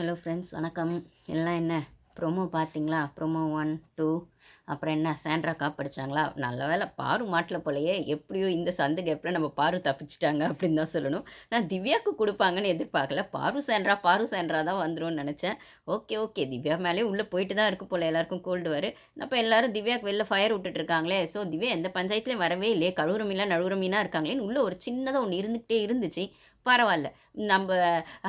Hello friends வணக்கம். எல்லாம் என்ன? ப்ரோமோ பார்த்தீங்களா? ப்ரோமோ ஒன் டூ அப்புறம் என்ன? சாண்ட்ரா காப்படிச்சாங்களா நல்ல வேலை பாரு மாட்டில் போலையே. எப்படியோ இந்த சந்து கேப்பில் நம்ம பாரு தப்பிச்சிட்டாங்க அப்படின்னு தான் சொல்லணும். நான் திவ்யாவுக்கு கொடுப்பாங்கன்னு எதிர்பார்க்கல. பாரு சாண்ட்ரா பாரு சாண்ட்ரா தான் வந்துடும் நினச்சேன். ஓகே ஓகே திவ்யா மேலே உள்ளே போயிட்டு தான் இருக்கு போல். எல்லாருக்கும் கோல்டு வரு அப்போ எல்லாரும் திவ்யாவுக்கு வெளில ஃபயர் விட்டுட்டு இருக்காங்களே ஸோ திவ்யா எந்த பஞ்சாயத்துலேயும் வரவே இல்லையே. கழுவுற மீனாக நழுவுற மீனாக இருக்காங்களேன்னு உள்ளே ஒரு சின்னதாக ஒன்று இருந்துகிட்டே இருந்துச்சு. பரவாயில்ல. நம்ம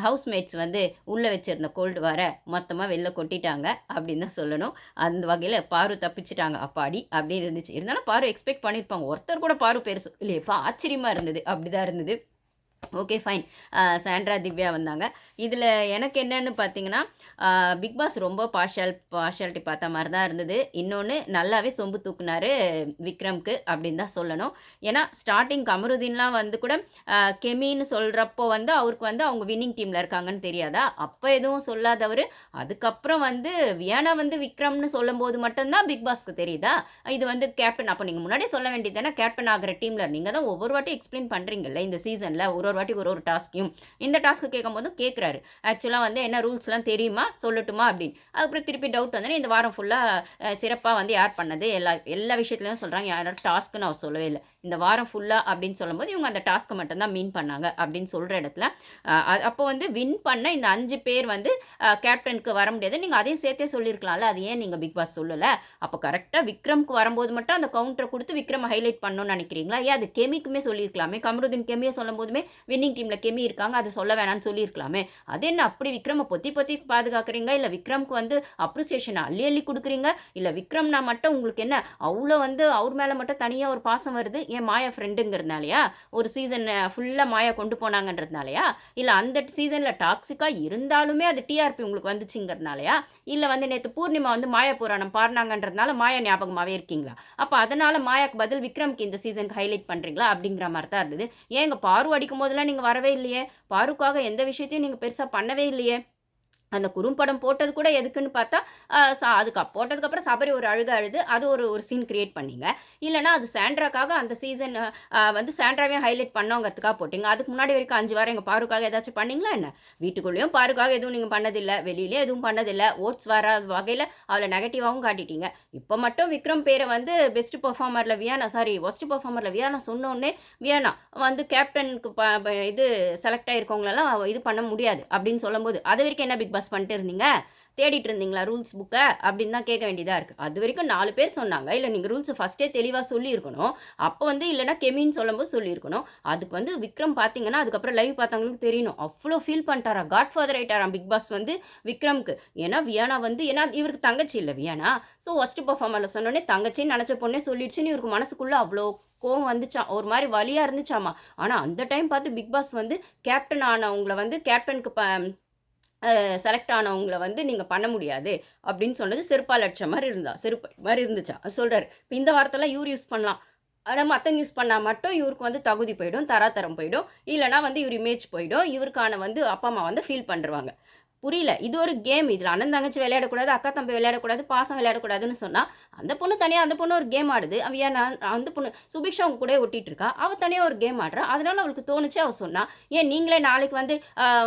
ஹவுஸ்மேட்ஸ் வந்து உள்ளே வச்சுருந்த கோல்டு வர மொத்தமாக வெளில கொட்டிட்டாங்க அப்படின்னு தான் சொல்லணும். அந்த வகையில் பாரு தப்பிச்சிட்டாங்க. அப்பாடி அப்படின்னு இருந்துச்சு. இருந்தாலும் பாரு எக்ஸ்பெக்ட் பண்ணியிருப்பாங்க ஒருத்தர் கூட பாரு பேர் இல்லையப்பா ஆச்சரியமாக இருந்தது. அப்படி தான் இருந்தது ஓகே ஃபைன் சாண்ட்ரா திவ்யா வந்தாங்க. இதில் எனக்கு என்னன்னு பார்த்தீங்கன்னா பிக் பாஸ் ரொம்ப பார்ஷால் பார்ஷாலிட்டி பார்த்த மாதிரி தான் இருந்தது. இன்னொன்று நல்லாவே சொம்பு தூக்குனாரு விக்ரம்க்கு அப்படின்னு தான் சொல்லணும். ஏன்னா ஸ்டார்டிங் கமருதீன்லாம் வந்து கூட கெமின்னு சொல்கிறப்போ வந்து அவருக்கு வந்து அவங்க வின்னிங் டீமில் இருக்காங்கன்னு தெரியாதா? அப்போ எதுவும் சொல்லாதவர். அதுக்கப்புறம் வந்து வியானா வந்து விக்ரம்னு சொல்லும்போது மட்டும்தான் பிக் பாஸ்க்கு தெரியுதா? இது வந்து கேப்டன் அப்போ நீங்கள் முன்னாடியே சொல்ல வேண்டியது தானே கேப்டன் ஆகிற டீமில் நீங்கள் தான் ஒவ்வொரு வாட்டி எக்ஸ்பிளைன் பண்ணுறீங்கல்ல இந்த சீசனில் ஒரு ஒரு வாட்டி ஒரு ஒரு டாஸ்க்கையும் இந்த டாஸ்க்கு கேட்கும் போதும் கேட்குறாரு ஆக்சுவலாக வந்து என்ன ரூல்ஸ்லாம் தெரியுமா? சொல்லட்டுமா அப்படின்னு. அதுக்கப்புறம் திருப்பி டவுட் வந்தோடனே இந்த வாரம் ஃபுல்லாக சிறப்பாக வந்து யார் பண்ணது. எல்லா எல்லா விஷயத்துலையும் சொல்கிறாங்க யாரும் டாஸ்க்குன்னு அவர் சொல்லவே இல்லை. இந்த வாரம் ஃபுல்லாக அப்படின்னு சொல்லும்போது இவங்க அந்த டாஸ்க்கை மட்டும்தான் மீன் பண்ணாங்க அப்படின்னு சொல்கிற இடத்துல. அப்போ வந்து வின் பண்ண இந்த அஞ்சு பேர் வந்து கேப்டனுக்கு வர முடியாது. நீங்கள் அதையும் சேர்த்தே சொல்லியிருக்கலாம்ல. அது ஏன் நீங்கள் பிக் பாஸ் சொல்லலை? அப்போ கரெக்டாக விக்ரம்க்கு வரும்போது மட்டும் அந்த கவுண்டரை கொடுத்து விக்ரம் ஹைலைட் பண்ணணும்னு நினைக்கிறீங்களா? ஏன் அது கெமிக்குமே சொல்லியிருக்கலாமே? கமருதீன் கெமியை சொல்லும் போதுமே வின்னிங் டீமில் கெமி இருக்காங்க. அதை சொல்ல வேணாம்னு சொல்லியிருக்கலாமே. அது என்ன அப்படி விக்ரமை பொத்தி பொத்தி பாதுகாக்கிறீங்க? இல்லை விக்ரம்க்கு வந்து அப்ரிசியேஷனை அள்ளி அள்ளி கொடுக்குறீங்க? இல்லை விக்ரம்னா மட்டும் உங்களுக்கு என்ன அவ்வளோ வந்து அவர் மேலே மட்டும் தனியாக ஒரு பாசம் வருது? ஏன் மாயா ஃப்ரெண்டுங்கிறதுனாலயா ஒரு சீசன் ஃபுல்லாக மாயா கொண்டு போனாங்கன்றதுனாலயா? இல்லை அந்த சீசனில் டாக்ஸிக்காக இருந்தாலுமே அது டிஆர்பி உங்களுக்கு வந்துச்சுங்கிறதுனாலயா? இல்லை வந்து நேற்று பூர்ணிமா வந்து மாயா புராணம் பாடினாங்கன்றதுனால மாயா ஞாபகமாகவே இருக்கீங்களா? அப்போ அதனால் மாயாக்கு பதில் விக்ரம்க்கு இந்த சீசனுக்கு ஹைலைட் பண்ணுறீங்களா அப்படிங்கிற மாதிரி தான் இருந்தது. ஏன் எங்கள் பாரு அடிக்கும் போதெல்லாம் நீங்கள் வரவே இல்லையே? பாருக்காக எந்த விஷயத்தையும் நீங்கள் பெருசாக பண்ணவே இல்லையே. அந்த குறும்படம் போட்டது கூட எதுக்குன்னு பார்த்தா சா- அதுக்கு போட்டதுக்கப்புறம் சபரி ஒரு அழுக அழுது அது ஒரு ஒரு சீன் கிரியேட் பண்ணிங்க. இல்லைனா அது சாண்ட்ராக்காக அந்த சீசன் வந்து சாண்ட்ராவையும் ஹைலைட் பண்ணோங்கிறதுக்காக போட்டிங்க. அதுக்கு முன்னாடி வரைக்கும் அஞ்சு வாரம் எங்கள் பாருக்காக ஏதாச்சும் பண்ணீங்களா என்ன? வீட்டுக்குள்ளேயும் பாருக்காக எதுவும் நீங்கள் பண்ணதில்லை. வெளியிலேயும் எதுவும் பண்ணதில்லை. ஓட்ஸ் வராத வகையில் அவளை நெகட்டிவாகவும் காட்டிட்டீங்க. இப்போ மட்டும் விக்ரம் பேரை வந்து best பெர்ஃபார்மரில் Viana sorry worst பெர்ஃபார்மரில் Viana சொன்னோடனே வியானா வந்து கேப்டனுக்கு ப இது செலக்ட் ஆகிருக்கவங்களெல்லாம் இது பண்ண முடியாது அப்படின்னு சொல்லும்போது அது வரைக்கும் என்ன பிக் பாஸ் பண்ணிட்டு இருந்தீங்க? தேடிட்டு இருந்தீங்களா ரூல்ஸ் புக்கை அப்படின்னு தான் கேட்க வேண்டியதாக இருக்குது அது வரைக்கும் நாலு பேர் சொன்னாங்க. இல்லை நீங்கள் ரூல்ஸ் ஃபஸ்ட்டே தெளிவாக சொல்லியிருக்கணும். அப்போ வந்து இல்லைனா கெமின்னு சொல்லும்போது சொல்லியிருக்கணும். அதுக்கு வந்து விக்ரம் பார்த்தீங்கன்னா அதுக்கப்புறம் லைவ் பார்த்தவங்களுக்கு தெரியணும். அவ்வளோ ஃபீல் பண்ணிட்டாரா? காட் ஃபாதர் ஆகிட்டாராம் பிக் பாஸ் வந்து விக்ரம்க்கு? ஏன்னா வியானா வந்து ஏன்னா இவருக்கு தங்கச்சி இல்லை வியானா. ஸோ ஃபஸ்ட்டு பர்ஃபார்மரில் சொன்னோடனே தங்கச்சின்னு நினச்ச பொண்ணே சொல்லிடுச்சுன்னு இவருக்கு மனசுக்குள்ளே அவ்வளோ கோவம் வந்துச்சாம். ஒரு மாதிரி வலியாக இருந்துச்சாமா. ஆனால் அந்த டைம் பார்த்து பிக் பாஸ் வந்து கேப்டன் ஆனவங்களை வந்து கேப்டனுக்கு ப செலக்ட் ஆனவங்கள வந்து நீங்கள் பண்ண முடியாது அப்படின்னு சொன்னது செருப்பால் லட்சம் மாதிரி இருந்தா செருப்பு மாதிரி இருந்துச்சா? சொல்கிறார் இப்போ இந்த வாரத்தெல்லாம் இவர் யூஸ் பண்ணலாம். ஆனால் மற்றவங்க யூஸ் பண்ணால் மட்டும் இவருக்கு வந்து தகுதி போயிடும் தராதரம் போயிடும். இல்லைனா வந்து இவர் இமேஜ் போயிடும். இவருக்கான வந்து அப்பா அம்மா வந்து ஃபீல் பண்ணுறாங்க புரியல. இது ஒரு கேம் இதில் அண்ணன் தங்கச்சி விளையாடக்கூடாது அக்கா தம்பி விளையாடக்கூடாது பாசம் விளையாடக்கூடாதுன்னு சொன்னால் அந்த பொண்ணு தனியாக அந்த பொண்ணு ஒரு கேம் ஆடுது. அவ ஏன் நான் அந்த பொண்ணு சுபிக்ஷா அவங்க கூட ஒட்டிகிட்டு இருக்கா அவள் தனியாக ஒரு கேம் ஆடுறா. அதனால அவளுக்கு தோணுச்சு அவள் சொன்னா. ஏன் நீங்களே நாளைக்கு வந்து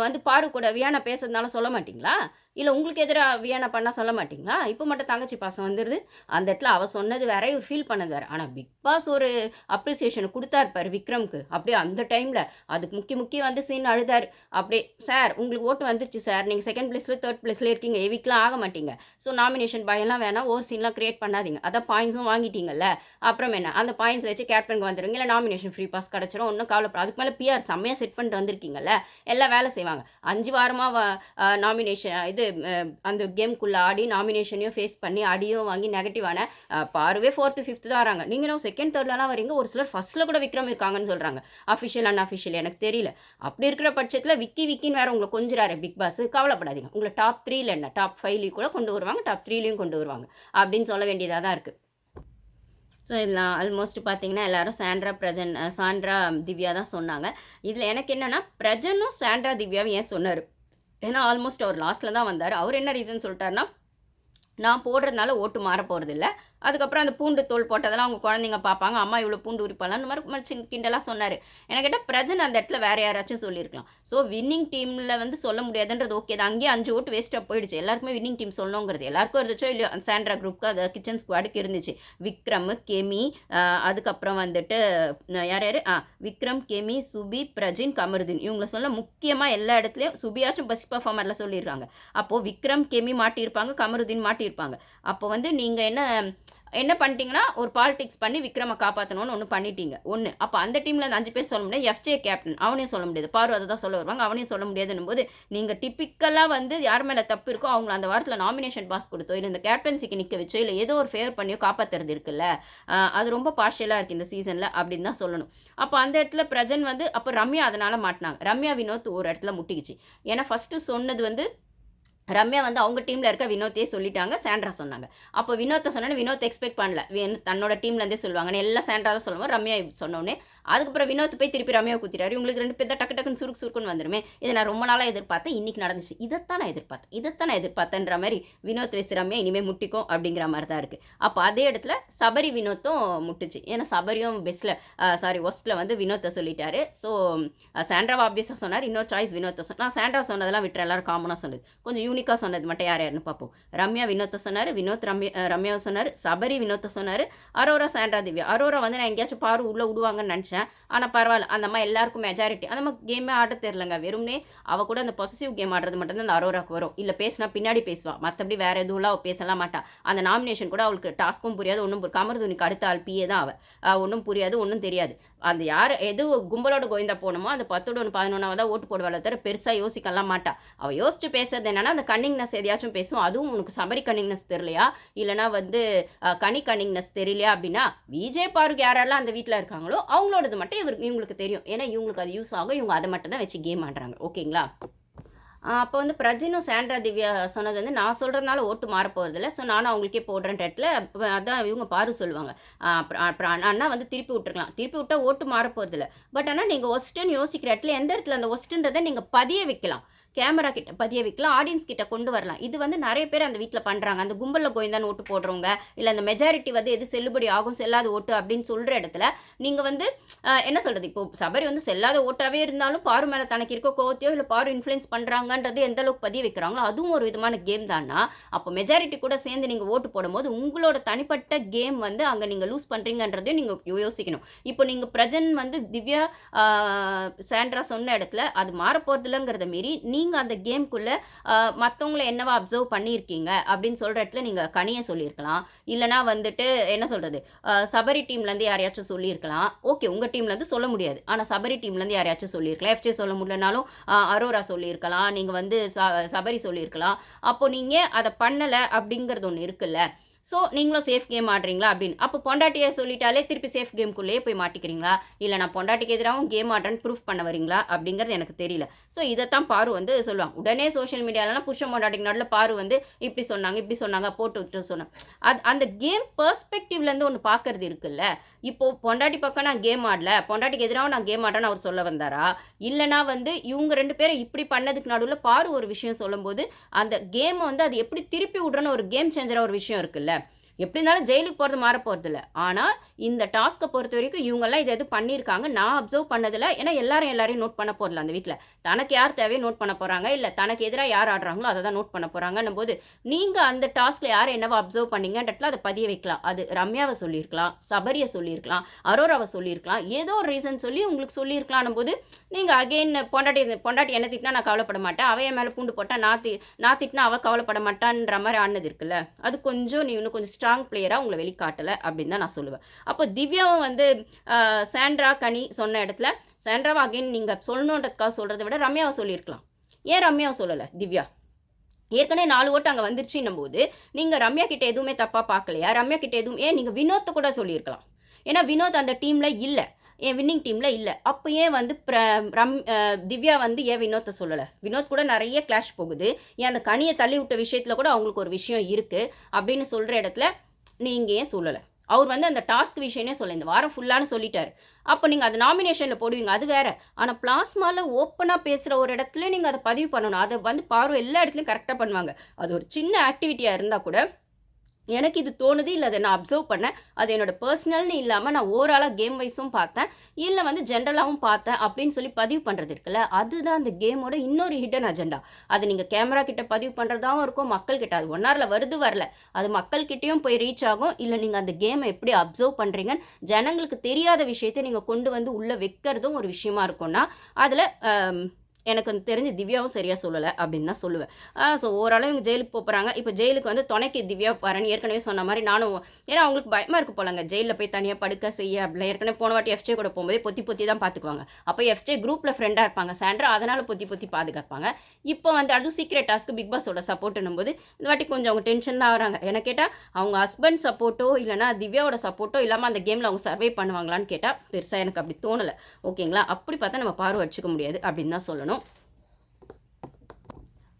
வந்து பாரு கூட வியா நான் பேசுறதுனால சொல்ல மாட்டீங்களா? இல்லை உங்களுக்கு எதிராக வியானா பண்ணால் சொல்ல மாட்டிங்களா? இப்போ மட்டும் தங்கச்சி பாசம் வந்துடுது அந்த இடத்துல அவள் சொன்னது வேற இவர் ஃபீல் பண்ணது வேறு. ஆனால் பிக் பாஸ் ஒரு அப்ரிசியேஷன் கொடுத்தாரு பாரு விக்ரம்க்கு. அப்படியே அந்த டைமில் அதுக்கு முக்கிய முக்கிய வந்து சீன் அழுதார். அப்படியே சார் உங்களுக்கு ஓட்டு வந்துருச்சு சார் நீங்கள் செகண்ட் பிளேஸில் தேர்ட் பிளேஸில் இருக்கீங்க. எவிக்லாம் ஆக மாட்டீங்க. ஸோ நாமினேஷன் பயம்லாம் வேணாம் ஒரு சீன்லாம் க்ரியேட் பண்ணாதீங்க. அதான் பாயிண்ட்ஸும் வாங்கிட்டீங்கல்ல. அப்புறம் என்ன? அந்த பாயிண்ட்ஸ் வச்சு கேப்டனுக்கு வந்துடுங்க இல்லை நாமினேஷன் ஃப்ரீ பாஸ் கிடச்சிரும். ஒன்றும் கவலைப்படும் அதுக்கு மேலே பிஆர் செம்மையாக செட் பண்ணிட்டு வந்திருக்கீங்கல்ல. எல்லாம் வேலை செய்வாங்க. அஞ்சு வாரமாக நாமினேஷன் இது அந்த கேம்குள்ளே ஆடி நாமினேஷனையும் ஃபேஸ் பண்ணி அடியும் வாங்கி நெகட்டிவான பார்வே ஃபோர்த்து ஃபிஃப்த்து தான் வராங்க நீங்களும் செகண்ட் தேர்ட்லலாம் வரீங்க ஒரு சிலர் ஃபர்ஸ்ட்டில் கூட விக்ரம் இருக்காங்கன்னு சொல்கிறாங்க அஃபிஷியல் அன்அஃபிஷியல் எனக்கு தெரியல. அப்படி இருக்கிற பட்சத்தில் விக்கி விக்கின்னு வேற உங்களை கொஞ்சிறாரு பிக் பாஸ் கவலைப்படாதீங்க. உங்களை டாப் த்ரீல என்ன? டாப் ஃபைவ்லையும் கூட கொண்டு வருவாங்க டாப் த்ரீலையும் கொண்டு வருவாங்க. அப்படின்னு சொல்ல வேண்டியதாக தான் இருக்குது ஸோ இதெல்லாம் ஆல்மோஸ்ட் பார்த்தீங்கன்னா எல்லாரும் சாண்ட்ரா பிரஜன் சாண்ட்ரா திவ்யா தான் சொன்னாங்க. இதில் எனக்கு என்னென்னா பிரஜனும் சாண்ட்ரா திவ்யாவும் ஏன் சொன்னார்? ஏன்னா ஆல்மோஸ்ட் அவர் லாஸ்ட்டில் தான் வந்தார். அவர் என்ன ரீசன் சொல்லிட்டாருன்னா நான் போடுறதுனால ஓட்டு மாற போகிறதில்ல அதுக்கப்புறம் அந்த பூண்டு தோல் போட்டதெல்லாம் அவங்க குழந்தைங்க பார்ப்பாங்க. அம்மா இவ்வளோ பூண்டு உரிப்பாலாம் அந்த மாதிரி சின்ன கிண்டலாக சொன்னார். எனக்கு கேட்டால் பிரஜன் அந்த இடத்துல வேறு யாராச்சும் சொல்லியிருக்கலாம். ஸோ வின்னிங் டீமில் வந்து சொல்ல முடியாதுன்றது ஓகே தான். அங்கேயே அஞ்சு ஓட்டு வேஸ்ட்டாக போயிடுச்சு. எல்லாருக்குமே வின்னிங் டீம் சொல்லணுங்கிறது. எல்லாருக்கும் இருந்துச்சோ இல்லையோ சாண்ட்ரா குரூப்க்கு அது கிச்சன் ஸ்குவாடுக்கு இருந்துச்சு. விக்ரம் கெமி அதுக்கப்புறம் வந்துட்டு யார் யார்? ஆ விக்ரம் கெமி சுபி பிரஜின் கமருதீன். இவங்களை சொல்ல முக்கியமாக எல்லா இடத்துலையும் சுபியாச்சும் பெஸ்ட் பர்ஃபார்மரில் சொல்லியிருக்காங்க. அப்போது விக்ரம் கெமி மாட்டியிருப்பாங்க கமருதீன் மாட்டியிருப்பாங்க. அப்போ வந்து நீங்கள் என்ன என்ன பண்ணிட்டீங்கன்னா ஒரு பாலிடிக்ஸ் பண்ணி விக்ரமை காப்பாற்றணும்னு ஒன்று பண்ணிட்டீங்க. ஒன்று அப்போ அந்த டீமில் அந்த அஞ்சு பேர் சொல்ல முடியாது. எஃப்ஜே கேப்டன் அவனையும் சொல்ல முடியாது. பார்வை அதை தான் சொல்ல வருவாங்க. அவனையும் சொல்ல முடியாதுன்னும் போது நீங்கள் டிப்பிக்கலாக வந்து யார் மேலே தப்பு இருக்கோ அவங்கள அந்த வாரத்தில் நாமினேஷன் பாஸ் கொடுத்தோ இல்லை இந்த கேப்டன்சிக்கு நிற்க வச்சோ இல்லை ஏதோ ஒரு ஃபேவர் பண்ணியோ காப்பாற்றுறது இருக்குல்ல. அது ரொம்ப பார்ஷியலாக இருக்குது இந்த சீசனில் அப்படின்னு தான் சொல்லணும். அப்போ அந்த இடத்துல பிரஜன் வந்து அப்போ ரம்யா அதனால் மாட்டினாங்க. ரம்யா வினோத் ஒரு இடத்துல முட்டிக்கிச்சு. ஏன்னா ஃபஸ்ட்டு சொன்னது வந்து ரம்யா வந்து அவங்க டீமில் இருக்க வினோத்தையே சொல்லிட்டாங்க சாண்ட்ரா சொன்னாங்க. அப்போ வினோத்தை சொன்னோன்னே வினோத் எக்ஸ்பெக்ட் பண்ணல. தன்னோட டீம்லேருந்தே சொல்லுவாங்க. எல்லாம் சாண்ட்ரா தான் சொல்லுவோம் ரம்யா சொன்னோடனே அதுக்கப்புறம் வினோத் போய் திருப்பி ரம்யா குத்திட்டாரு. உங்களுக்கு ரெண்டு பேர் தான் டக்கு டக்குன்னு சுருக்கு சுருக்குன்னு வந்துருமே. இதை நான் ரொம்ப நாளாக எதிர்பார்த்தேன். இன்னைக்கு நடந்துச்சு. இதைத்தான் நான் எதிர்பார்த்தேன். இதைத்தான் நான் எதிர்பார்த்தேன்ற மாதிரி வினோத் வயசு ரம்யா இனிமேல் முட்டிக்கும் அப்படிங்கிற மாதிரி தான் இருக்குது அப்போ அதே இடத்துல சபரி வினோத்தும் முட்டுச்சு. ஏன்னா சபரியும் பெஸ்ட்டில் சாரி ஒஸ்ட்டில் வந்து வினோத்தை சொல்லிட்டாரு. ஸோ சாண்ட்ராவை ஆப்வியஸாக சொன்னார். இன்னொரு சாய்ஸ் வினோத்தை சொன்னால் நான் சாண்ட்ரா சொன்னதெல்லாம் விட்டுற எல்லாரும் காமனாக சொன்னது. கொஞ்சம் யூனிக்காக சொன்னது மட்டும் யார் யாருன்னு பார்ப்போம். ரம்யா வினோத்தை சொன்னார். வினோத் ரம்யா ரம்யா ரம்யாவை சொன்னார். சபரி வினோத்தை சொன்னார். அரோரா சாண்ட்ரா திவ்யா. அரோரா வந்து நான் எங்கேயாச்சும் பாரு உள்ளே விடுவாங்கன்னு நினச்சேன். ஆனால் பரவாயில்ல. அந்த அம்மா எல்லாருக்கும் மெஜாரிட்டி அந்த மாதிரி கேமே ஆட தெரிலங்க வெறும்னே அவள் கூட அந்த பொசசிவ் கேம் ஆடுறது மட்டும்தான் அந்த அரோராக்கு வரும். இல்லை பேசினா பின்னாடி பேசுவாள் மற்றபடி வேறு எதுவும்லாம் அவள் பேசலாம் மாட்டாள் அந்த நாமினேஷன் கூட அவளுக்கு டாஸ்க்கும் புரியாது ஒன்றும் கமர்துனிக்கு அடுத்த ஆள் பிஏ தான் அவள் ஒன்றும் புரியாது ஒன்றும் தெரியாது. அந்த யார் எது கும்பலோட கோவிந்தா போகணுமோ அந்த பத்தோட ஒன்று பதினொன்றாவது தான் ஓட்டு போடுவாள் தவிர பெருசாக யோசிக்கலாம் மாட்டா. அவள் யோசிச்சு பேசுறது என்னன்னா அந்த கன்னிங்னஸ் எதையாச்சும் பேசும். அதுவும் உனக்கு சபரி கன்னிங்னஸ் தெரியலையா? இல்லைனா வந்து கனி கன்னிங்னஸ் தெரியலையா அப்படின்னா விஜய் பாருக்கு யாரெல்லாம் அந்த வீட்டில் இருக்காங்களோ அவங்களோடது மட்டும் இவருக்கு இவங்களுக்கு தெரியும். ஏன்னா இவங்களுக்கு அது யூஸ் ஆகும். இவங்க அதை மட்டும் தான் வச்சு கேம் ஆடுறாங்க. ஓகேங்களா அப்போ வந்து பிரஜினும் சாண்ட்ரா திவ்யா சொன்னது வந்து நான் சொல்கிறதுனால ஓட்டு மாற போகிறதில்ல ஸோ நானும் அவங்களுக்கே போடுறேன்ற இடத்துல அதான் இவங்க பாரு சொல்லுவாங்க. அப்புறம் அப்புறம் அண்ணா- அண்ணா வந்து திருப்பி விட்டுருக்கலாம். திருப்பி விட்டால் ஓட்டு மாற போகிறதில்ல பட் ஆனால் நீங்கள் ஒஸ்ட்டுன்னு யோசிக்கிற இடத்துல எந்த இடத்துல அந்த ஒஸ்ட்டுன்றதை நீங்கள் பதிய வைக்கலாம். கேமரா கிட்ட பதிய வைக்கலாம் ஆடியன்ஸ் கிட்ட கொண்டு வரலாம். இது வந்து நிறைய பேர் அந்த வீட்டில் பண்ணுறாங்க அந்த கும்பலில் கோயந்தான் ஓட்டு போடுறவங்க இல்லை அந்த மெஜாரிட்டி வந்து எது செல்லுபடி ஆகும் செல்லாத ஓட்டு அப்படின்னு சொல்கிற இடத்துல நீங்கள் வந்து என்ன சொல்கிறது இப்போ சபரி வந்து செல்லாத ஓட்டாகவே இருந்தாலும் பாரு மேலே தனக்கு இருக்க கோவத்தையோ இல்லை பாரு இன்ஃப்ளூயன்ஸ் பண்ணுறாங்கன்றது எந்த அளவுக்கு பதிய வைக்கிறாங்களோ அதுவும் ஒரு விதமான கேம் தானா? அப்போ மெஜாரிட்டி கூட சேர்ந்து நீங்கள் ஓட்டு போடும்போது உங்களோட தனிப்பட்ட கேம் வந்து அங்கே நீங்கள் லூஸ் பண்ணுறீங்கன்றதையும் நீங்கள் யோசிக்கணும். இப்போ நீங்கள் பிரஜன் வந்து திவ்யா சாண்ட்ரா சொன்ன இடத்துல அது மாறப்போகிறதுலங்கிறத மீறி நீ நீங்கள் அந்த கேம்குள்ளே மற்றவங்கள என்னவா அப்சர்வ் பண்ணியிருக்கீங்க? அப்படின்னு சொல்கிற இடத்துல நீங்கள் கனியை சொல்லியிருக்கலாம். இல்லைனா வந்துட்டு என்ன சொல்கிறது சபரி டீம்லேருந்து யாரையாச்சும் சொல்லியிருக்கலாம். ஓகே உங்கள் டீம்லேருந்து சொல்ல முடியாது. ஆனால் சபரி டீம்லேருந்து யாரையாச்சும் சொல்லியிருக்கலாம். எஃப்ஜே சொல்ல முடியலனாலும் அரோரா சொல்லியிருக்கலாம். நீங்கள் வந்து ச சபரி சொல்லியிருக்கலாம். அப்போ நீங்கள் அதை பண்ணலை அப்படிங்கிறது ஒன்று இருக்குல்ல? ஸோ நீங்களும் சேஃப் கேம் ஆடுறீங்களா அப்படின்னு. அப்போ பொண்டாட்டியை சொல்லிட்டாலே திருப்பி சேஃப் கேம்குள்ளேயே போய் மாட்டிக்கிறீங்களா? இல்லை நான் பொண்டாட்டிக்கு எதிராகவும் கேம் ஆடுறேன்னு ப்ரூஃப் பண்ண வரீங்களா? அப்படிங்கிறது எனக்கு தெரியல. ஸோ இதைத்தான் பாரு வந்து சொல்லுவாங்க. உடனே சோஷியல் மீடியாலலாம் புருஷன் பொண்டாட்டிக்கு நடுவில் பாரு வந்து இப்படி சொன்னாங்க இப்படி சொன்னாங்க போட்டு விட்டு சொன்னாங்க. அது அந்த கேம் பர்ஸ்பெக்டிவ்லேருந்து ஒன்று பார்க்கறது இருக்குல்ல. இப்போ பொண்டாட்டி பக்கம் நான் கேம் ஆடல பொண்டாட்டிக்கு எதிராகவும் நான் கேம் ஆடுறேன்னு அவர் சொல்ல வந்தாரா? இல்லைனா வந்து இவங்க ரெண்டு பேரும் இப்படி பண்ணதுக்கு நடுவில் பாரு ஒரு விஷயம் சொல்லும்போது அந்த கேமை வந்து அது எப்படி திருப்பி விடுறன்னு ஒரு கேம் சேஞ்சராக ஒரு விஷயம் இருக்குல்ல. எப்படி இருந்தாலும் ஜெயிலுக்கு போகிறது மாற போகிறதில்ல ஆனால் இந்த டாஸ்க்கை பொறுத்த வரைக்கும் இவங்கெல்லாம் இதை எது பண்ணியிருக்காங்க. நான் அப்சர்வ் பண்ணதில்ல. ஏன்னா எல்லாரும் எல்லாரையும் நோட் பண்ண போகிறல அந்த வீட்டில் தனக்கு யார் தேவையோ நோட் பண்ண போகிறாங்க இல்லை தனக்கு எதிராக யார் ஆடுறாங்களோ அதை தான் நோட் பண்ண போகிறாங்கன்னும் போது நீங்கள் அந்த டாஸ்க்கில் யார் என்னவோ அப்சர்வ் பண்ணீங்கன்றதுல அதை பதிய வைக்கலாம். அது ரம்யாவை சொல்லியிருக்கலாம் சபரியை சொல்லியிருக்கலாம் அரோராவை சொல்லியிருக்கலாம். ஏதோ ஒரு ரீசன் சொல்லி உங்களுக்கு சொல்லியிருக்கலாம்னும் போது நீங்கள் அகெயின் பொண்டாட்டி பொண்டாட்டி என்ன திட்டினா நான் கவலைப்பட மாட்டேன். அவைய மேலே பூண்டு போட்டால் நான் தி நான் திட்டினா அவள் கவலைப்பட மாட்டான்ற மாதிரி ஆனது இருக்குல்ல. அது கொஞ்சம் நீ இன்னும் கொஞ்சம் ஸ்ட்ராங் பிளேயராக உங்களை வெளிக்காட்டலை அப்படின்னு தான் நான் சொல்லுவேன். அப்போ திவ்யாவும் வந்து சாண்ட்ரா கனி சொன்ன இடத்துல சாண்ட்ராவை அகைன் நீங்கள் சொல்லணுன்றதுக்காக சொல்கிறத விட ரம்யாவை சொல்லியிருக்கலாம். ஏன் ரம்யாவை சொல்லலை? திவ்யா. ஏற்கனவே நாலு ஓட்டு அங்கே வந்துருச்சுன்னும் போது நீங்கள் ரம்யா கிட்ட எதுவுமே தப்பாக பார்க்கலையா? ரம்யா கிட்ட எதுவும் ஏன் நீங்கள் வினோத்தை கூட சொல்லியிருக்கலாம். ஏன்னா வினோத் அந்த டீமில் இல்லை. என் வின்னிங் டீமில் இல்லை. அப்போ ஏன் வந்து பிர ரம் திவ்யா வந்து ஏன் வினோத்தை சொல்லலை? வினோத் கூட நிறைய கிளாஷ் போகுது. ஏன் அந்த கனியை தள்ளி விட்ட விஷயத்தில் கூட அவங்களுக்கு ஒரு விஷயம் இருக்குது அப்படின்னு சொல்கிற இடத்துல நீங்கள் ஏன் சொல்லலை? அவர் வந்து அந்த டாஸ்க் விஷயமே சொல்ல இந்த வாரம் ஃபுல்லான்னு சொல்லிட்டார். அப்போ நீங்கள் அது நாமினேஷனில் போடுவீங்க அது வேறு. ஆனால் பிளாஸ்மாவில் ஓப்பனாக பேசுகிற ஒரு இடத்துல நீங்கள் அதை பதிவு பண்ணணும். அதை வந்து பார்வை எல்லா இடத்துலையும் கரெக்டாக பண்ணுவாங்க. அது ஒரு சின்ன ஆக்டிவிட்டியாக இருந்தால் கூட எனக்கு இது தோணுது இல்லை அதை நான் அப்சர்வ் பண்ணேன். அது என்னோட பர்சனல்னு இல்லாமல் நான் ஓவராலாக கேம் வைஸும் பார்த்தேன். இல்லை வந்து ஜென்ரலாகவும் பார்த்தேன் அப்படின்னு சொல்லி பதிவு பண்ணுறது இருக்குல்ல அதுதான் அந்த கேமோட இன்னொரு ஹிடன் அஜெண்டா அது நீங்கள் கேமரா கிட்ட பதிவு பண்ணுறதாகவும் இருக்கும் மக்கள்கிட்ட அது ஒன் ஹவரில் வருது வரல. அது மக்கள்கிட்டேயும் போய் ரீச் ஆகும். இல்லை நீங்கள் அந்த கேமை எப்படி அப்சர்வ் பண்ணுறீங்கன்னு ஜனங்களுக்கு தெரியாத விஷயத்தை நீங்கள் கொண்டு வந்து உள்ளே வைக்கிறதும் ஒரு விஷயமா இருக்கும்னா அதில் எனக்கு வந்து தெரிஞ்சு திவ்யாவும் சரியாக சொல்லலை அப்படின்னு தான் சொல்லுவேன். ஸோ ஓரளவு இவங்க ஜெயிலுக்கு போகிறாங்க இப்போ ஜெயிலுக்கு வந்து துணைக்கு திவ்யா வரேன்னு ஏற்கனவே சொன்ன மாதிரி நானும் ஏன்னா அவங்களுக்கு பயமாக இருக்கு போலங்க. ஜெயிலில் போய் தனியாக படுக்க செய்ய அப்படிலாம் ஏற்கனவே போன வாட்டி எஃப்ஜே கூட போகும்போது பொத்தி பொத்தி தான் பார்த்துக்குவாங்க அப்போ எஃப்ஜே குரூப்பில் ஃப்ரெண்டாக இருப்பாங்க. சாண்ட்ரா அதனால் பொத்தி பொத்தி பாதுகாப்பாங்க. இப்போ வந்து அதுவும் சீக்ரெட் டாஸ்க்கு பிக் பாஸோட சப்போர்ட்னும் போது இந்த வாட்டி கொஞ்சம் அவங்க டென்ஷன் தான் வராங்க என்ன கேட்டால் அவங்க ஹஸ்பண்ட் சப்போர்ட்டோ இல்லைனா திவ்யாவோட சப்போர்ட்டோ இல்லாமல் அந்த கேமில் அவங்க சர்வே பண்ணுவாங்களான்னு கேட்டால் பெருசாக எனக்கு அப்படி தோணலை. ஓகேங்களா அப்படி பார்த்தா நம்ம பார்வை வச்சுக்க முடியாது அப்படின்னு தான் சொல்லணும்.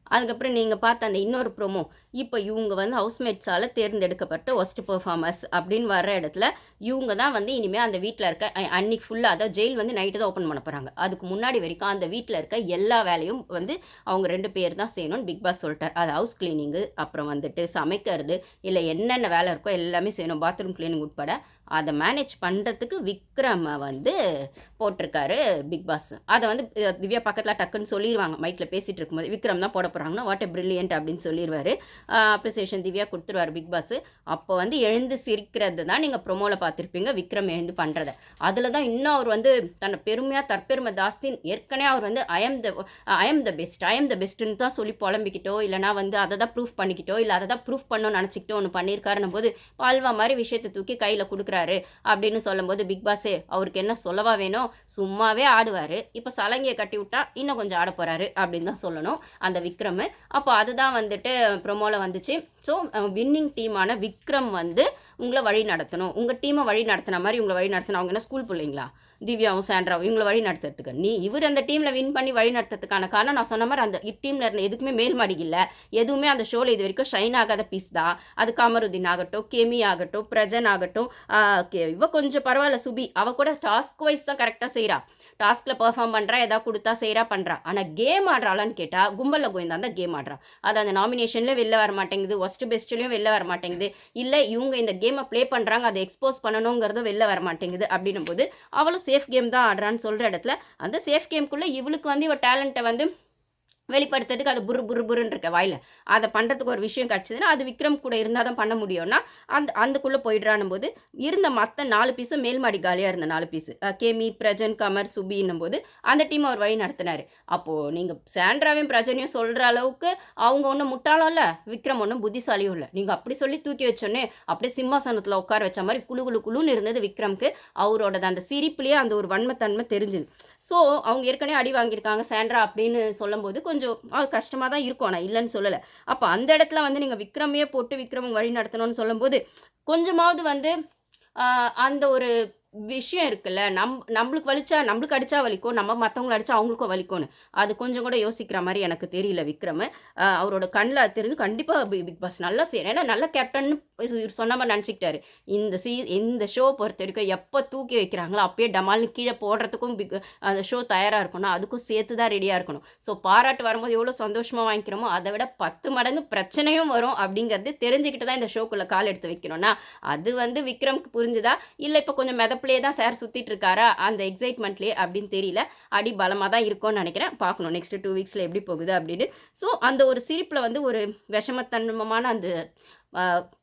அதுக்கப்புறம் நீங்கள் பார்த்த அந்த இன்னொரு ப்ரோமோ இப்போ இவங்க வந்து ஹவுஸ்மேட்ஸால் தேர்ந்தெடுக்கப்பட்டு ஒஸ்ட் பெர்ஃபார்மர்ஸ் அப்படின்னு வர இடத்துல இவங்க தான் வந்து இனிமேல் அந்த வீட்டில் இருக்க அன்னைக்கு ஃபுல்லாக அதாவது ஜெயில் வந்து நைட்டு தான் ஓப்பன் பண்ண போகிறாங்க அதுக்கு முன்னாடி வரைக்கும் அந்த வீட்டில் இருக்க எல்லா வேலையும் வந்து அவங்க ரெண்டு பேர் தான் செய்யணும்னு பிக் பாஸ் சொல்லிட்டார். அது ஹவுஸ் கிளீனிங்கு அப்புறம் வந்துட்டு சமைக்கிறது இல்லை என்னென்ன வேலை இருக்கோ எல்லாமே செய்யணும் பாத்ரூம் க்ளீனிங் உட்பட. அதை மேனேஜ் பண்ணுறதுக்கு விக்ரமை வந்து போட்டிருக்காரு பிக் பாஸ் அதை வந்து திவ்யா பக்கத்தில் டக்குன்னு சொல்லிடுவாங்க மைக்கில் பேசிகிட்டு இருக்கும்போது விக்ரம் தான் போட போகிறாங்கன்னா வாட் எ பிரில்லியன்ட் அப்படின்னு சொல்லிடுவார் அப்ரிசியேஷன் திவ்யா கொடுத்துருவார் பிக் பாஸ் அப்போ வந்து எழுந்து சிரிக்கிறது தான் நீங்கள் ப்ரொமோவில் பார்த்துருப்பீங்க விக்ரம் எழுந்து பண்ணுறத அதில் தான் இன்னும் அவர் வந்து தன்னை பெருமையாக தற்பெருமை தாஸ்தின் ஏற்கனவே அவர் வந்து I'm the I'm the best I'm the பெஸ்ட்டுன்னு தான் சொல்லி புலம்பிக்கிட்டோ இல்லைனா வந்து அதை தான் ப்ரூஃப் பண்ணிக்கிட்டோ இல்லை அதை தான் ப்ரூஃப் பண்ணணும்னு நினச்சிக்கிட்டோ ஒன்று பண்ணியிருக்காருன்னும் போது பால்வா மாதிரி விஷயத்தை தூக்கி கையில் கொடுக்குறாரு அப்படின்னு சொல்லும்போது பிக் பாஸே அவருக்கு என்ன சொல்லவா வேணும்? சும்மாவே ஆடுவார். இப்போ சலங்கையை கட்டி விட்டா இன்னும் கொஞ்சம் ஆட போகிறாரு அப்படின்னு தான் சொல்லணும் அந்த விக்ரம். அப்போ அதுதான் வந்துட்டு ப்ரொமோவில் வந்துச்சு. ஸோ வின்னிங் டீமான விக்ரம் வந்து உங்களை வழி நடத்தணும். உங்கள் டீமை வழி நடத்தின மாதிரி உங்களை வழி நடத்தின அவங்க என்ன ஸ்கூல் பிள்ளைங்களா? திவ்யாவும் சாண்ட்ராவும் இவங்களை வழி நடத்துறதுக்கு. நீ இவர் அந்த டீமில் வின் பண்ணி வழி நடத்துறதுக்கான காரணம் நான் சொன்ன மாதிரி அந்த டீமில் இருந்த எதுக்குமே மேல்மாடி இல்லை. எதுவுமே அந்த ஷோவில் இது வரைக்கும் ஷைன் ஆகாத பீஸ் தான். அது கமருதீன் ஆகட்டும் கெமி ஆகட்டும் பிரஜன் ஆகட்டும் இவ கொஞ்சம் பரவாயில்ல சுபி. அவள் கூட டாஸ்க் வைஸ் தான் கரெக்டாக செய்கிறா டாஸ்கில் பர்ஃபார்ம் பண்ணுறா எதாவது கொடுத்தா செய்கிறா பண்ணுறா ஆனால் கேம் ஆடுறாளான்னு கேட்டால் கும்பலில் போயிருந்தா தான் கேம் ஆடுறா. அது அந்த நாமினேஷனில் வெளில வர மாட்டேங்குது ஃபஸ்ட்டு பெஸ்ட்லேயும் வெளில வர மாட்டேங்குது இல்லை இவங்க இந்த கேமை ப்ளே பண்ணுறாங்க அதை எக்ஸ்போஸ் பண்ணணுங்கிறதும் வெளில வர மாட்டேங்குது அப்படின்னும் போது அவளும் சேஃப் கேம் தான் ஆடுறான்னு சொல்கிற இடத்துல அந்த சேஃப் கேம்குள்ளே இவளுக்கு வந்து இவள் டேலண்ட்டை வந்து வெளிப்படுத்துறதுக்கு அது புரு புரு புருன்னு இருக்க வாயில் அதை பண்ணுறதுக்கு ஒரு விஷயம் கிடச்சிதுன்னா அது விக்ரம் கூட இருந்தால் தான் பண்ண முடியும்னா அந்த அந்தக்குள்ளே போயிடுறானும் போது இருந்த மற்ற நாலு பீஸும் மேல்மாடி காலியாக இருந்த நாலு பீஸு கேமி பிரஜன் கமர் சுபின்னும் போது அந்த டீம் அவர் வழி நடத்தினார். அப்போது நீங்கள் சாண்ட்ராவையும் பிரஜனையும் சொல்கிற அளவுக்கு அவங்க ஒன்றும் முட்டாளும் இல்லை விக்ரம் ஒன்றும் புத்திசாலியும் இல்லை. நீங்கள் அப்படி சொல்லி தூக்கி வச்சோன்னே அப்படியே சிம்மாசனத்தில் உட்கார வச்ச மாதிரி குழு குழு குழுன்னு இருந்தது விக்ரம்க்கு. அவரோட அந்த சிரிப்புலேயே அந்த ஒரு வன்மத்தன்மை தெரிஞ்சுது. ஸோ அவங்க ஏற்கனவே அடி வாங்கியிருக்காங்க சாண்ட்ரா அப்படின்னு சொல்லும்போது கொஞ்சம் கொஞ்சம் கஷ்டமாக தான் இருக்கும். ஆனால் இல்லைன்னு சொல்லலை. அப்போ அந்த இடத்துல வந்து நீங்கள் விக்ரமையே போட்டு விக்ரமம் வழி நடத்தணும்னு சொல்லும்போது கொஞ்சமாவது வந்து அந்த ஒரு விஷயம் இருக்குல்ல நம் நம்மளுக்கு வலிச்சா நம்மளுக்கு அடித்தா வலிக்கும் நம்ம மற்றவங்களை அடித்தா அவங்களுக்கும் வலிக்கும்னு. அது கொஞ்சம் கூட யோசிக்கிற மாதிரி எனக்கு தெரியல விக்ரம். அவரோட கண்ணில் தெரிஞ்சு கண்டிப்பாக பிக் பாஸ் நல்லா செய்யணும் ஏன்னா நல்ல கேப்டன் சொன்ன மாதிரி நினச்சிக்கிட்டாரு. இந்த சீ இந்த ஷோ பொறுத்த வரைக்கும் எப்போ தூக்கி வைக்கிறாங்களோ அப்பயே டமால்னு கீழே போடுறதுக்கும் பிக் அந்த ஷோ தயாராக இருக்கணும். அதுக்கும் சேர்த்து தான் ரெடியாக இருக்கணும். ஸோ பாராட்டு வரும்போது எவ்வளோ சந்தோஷமாக வாங்கிக்கிறோமோ அதை விட பத்து மடங்கு பிரச்சனையும் வரும் அப்படிங்கிறது தெரிஞ்சுக்கிட்டு தான் இந்த ஷோக்குள்ளே கால் எடுத்து வைக்கணும்னா அது வந்து விக்ரம்க்கு புரிஞ்சுதா? இல்லை இப்போ கொஞ்சம் மெதப்பு சிரிப்புலேயே தான் சார் சுற்றிட்டு இருக்காரா அந்த எக்ஸைட்மெண்ட்லேயே அப்படின்னு தெரியல. அடி பலமாக தான் இருக்கும்னு நினைக்கிறேன். பார்க்கணும் நெக்ஸ்ட் டூ வீக்ஸில் எப்படி போகுது அப்படின்னு. ஸோ அந்த ஒரு சிரிப்பில் வந்து ஒரு விஷமத்தன்மமான அந்த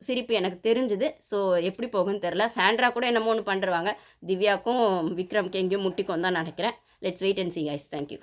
சிரிப்பு எனக்கு தெரிஞ்சுது. ஸோ எப்படி போகுன்னு தெரில சாண்ட்ரா கூட என்னமோ ஒன்று பண்ணுறாங்க திவ்யாக்கும் விக்ரம்க்கு எங்கேயும் முட்டிக்கும் தான் நினைக்கிறேன். லெட்ஸ் வெயிட் அண்ட் சி ஐஸ் தேங்க்யூ